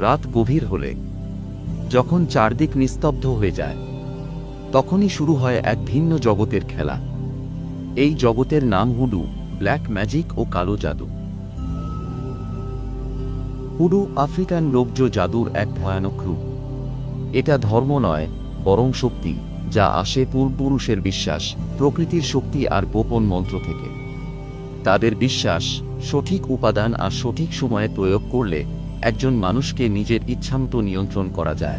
রাত গভীর হলে, যখন চারদিক নিস্তব্ধ হয়ে যায়, তখনই শুরু হয় এক ভিন্ন জগতের খেলা। এই জগতের নাম হুডু, ব্ল্যাক ম্যাজিক ও কালো জাদু। হুডু আফ্রিকান লোকজ জাদুর এক ভয়ানক রূপ। এটা ধর্ম নয়, বরং শক্তি, যা আসে পূর্বপুরুষের বিশ্বাস, প্রকৃতির শক্তি আর গোপন মন্ত্র থেকে। তাদের বিশ্বাস সঠিক উপাদান আর সঠিক সময়ে প্রয়োগ করলে একজন মানুষকে নিজের ইচ্ছামতো নিয়ন্ত্রণ করা যায়।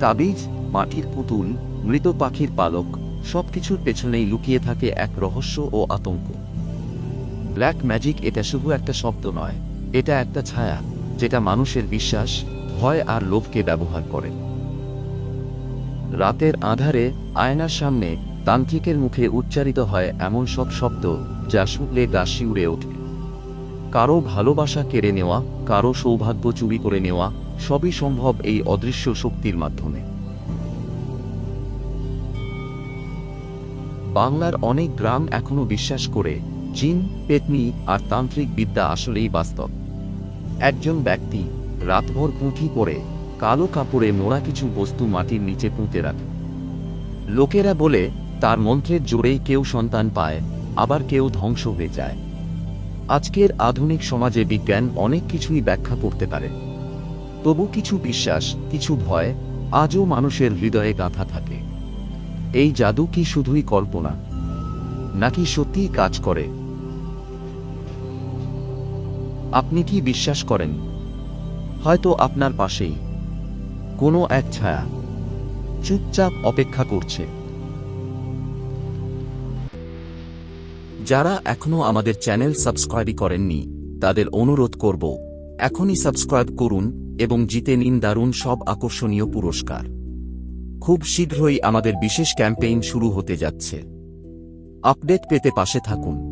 তাবিজ, মাটির পুতুল, মৃত পাখির পালক সবকিছুর পেছনেই লুকিয়ে থাকে এক রহস্য ও আতঙ্ক। ব্ল্যাক ম্যাজিক এটা শুধু একটা শব্দ নয়, এটা একটা ছায়া, যেটা মানুষের বিশ্বাস, ভয় আর লোভকে ব্যবহার করে। রাতের আধারে আয়নার সামনে তান্ত্রিকের মুখে উচ্চারিত হয় এমন সব শব্দ যা শুনলে গা শিউরে ওঠে। কারও ভালোবাসা কেড়ে নেওয়া, কারও সৌভাগ্য চুরি করে নেওয়া, সবই সম্ভব এই অদৃশ্য শক্তির মাধ্যমে। বাংলার অনেক গ্রাম এখনও বিশ্বাস করে, জিন, পেতনি আর তান্ত্রিক বিদ্যা আসলেই বাস্তব। একজন ব্যক্তি রাতভর পুঁথি পরে কালো কাপড়ে মোড়া কিছু বস্তু মাটির নিচে পুঁতে রাখে। লোকেরা বলে, তার মন্ত্রের জোরেই কেউ সন্তান পায়, আবার কেউ ধ্বংস হয়ে যায়। আজকের আধুনিক সমাজে বিজ্ঞান অনেক কিছুই ব্যাখ্যা করতে পারে। তবু কিছু বিশ্বাস, কিছু ভয় আজও মানুষের হৃদয়ে গাঁথা থাকে। এই জাদু কি শুধুই কল্পনা? নাকি সত্যিই কাজ করে? আপনি কি বিশ্বাস করেন? হয়তো আপনার পাশেই। কোনো এক ছায়া। চুপচাপ অপেক্ষা করছে। যারা এখনও আমাদের চ্যানেল সাবস্ক্রাইব করেননি, তাদের অনুরোধ করব, এখনই সাবস্ক্রাইব করুন এবং জিতে নিন দারুণ সব আকর্ষণীয় পুরস্কার। খুব শীঘ্রই আমাদের বিশেষ ক্যাম্পেইন শুরু হতে যাচ্ছে। আপডেট পেতে পাশে থাকুন।